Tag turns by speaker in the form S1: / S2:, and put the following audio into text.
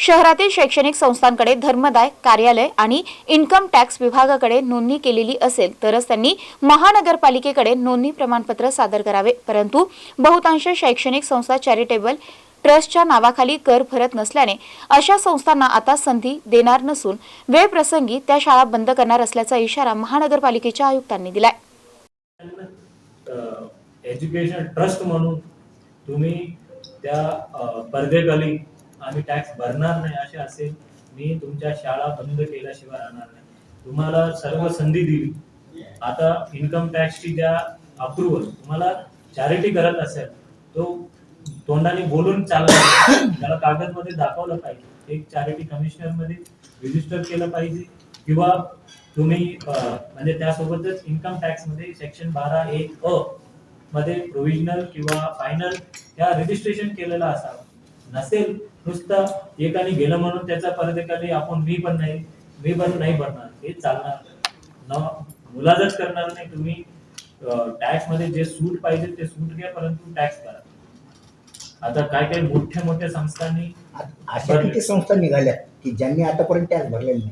S1: शहरातील शैक्षणिक संस्थांकडे धर्मदाय कार्यालय आणि इन्कम टॅक्स विभागाकडे नोंदणी केलेली असेल तरच त्यांनी महानगरपालिकेकडे नोंदणी प्रमाणपत्र सादर करावे. परंतु बहुतांश शैक्षणिक संस्था चॅरिटेबल ट्रस्टच्या नावाखाली कर भरत नसल्याने अशा संस्थांना आता संधी देणार नसून वेळप्रसंगी त्या शाळा बंद करणार असल्याचा इशारा महानगरपालिकेच्या आयुक्तांनी दिलाय.
S2: एज्युकेशन ट्रस्ट म्हणून तुम्ही त्या अ, आम्ही टॅक्स भरणार नाही असे असेल मी तुमच्या शाळा बंद केल्याशिवाय राहणार नाही. तुम्हाला सर्व संधी दिली. आता इन्कम टॅक्सची ज्या अप्रुव्हल तुम्हाला चॅरिटी करत असेल तो तोंडाने बोलून चालत त्याला कागदमध्ये दाखवलं पाहिजे. एक चॅरिटी कमिशनरमध्ये रजिस्टर केलं पाहिजे. किंवा तुम्ही म्हणजे त्यासोबतच इन्कम टॅक्समध्ये सेक्शन बारा एक अ मध्ये प्रोव्हिजनल किंवा फायनल या रजिस्ट्रेशन केलेलं असावं. नसेल नुसतं एकाने गेलं म्हणून त्याचा परत एकाने आपण मी पण नाही मी पण नाही भरणार हे चालणार न मुलाजच करणार नाही तुम्ही टॅक्समध्ये जे सूट पाहिजे ते सूट घ्या परंतु टॅक्स करा. आता काय काय मोठ्या मोठ्या संस्थांनी
S3: अशा किती संस्था निघाल्या की ज्यांनी आतापर्यंत टॅक्स भरलेला नाही?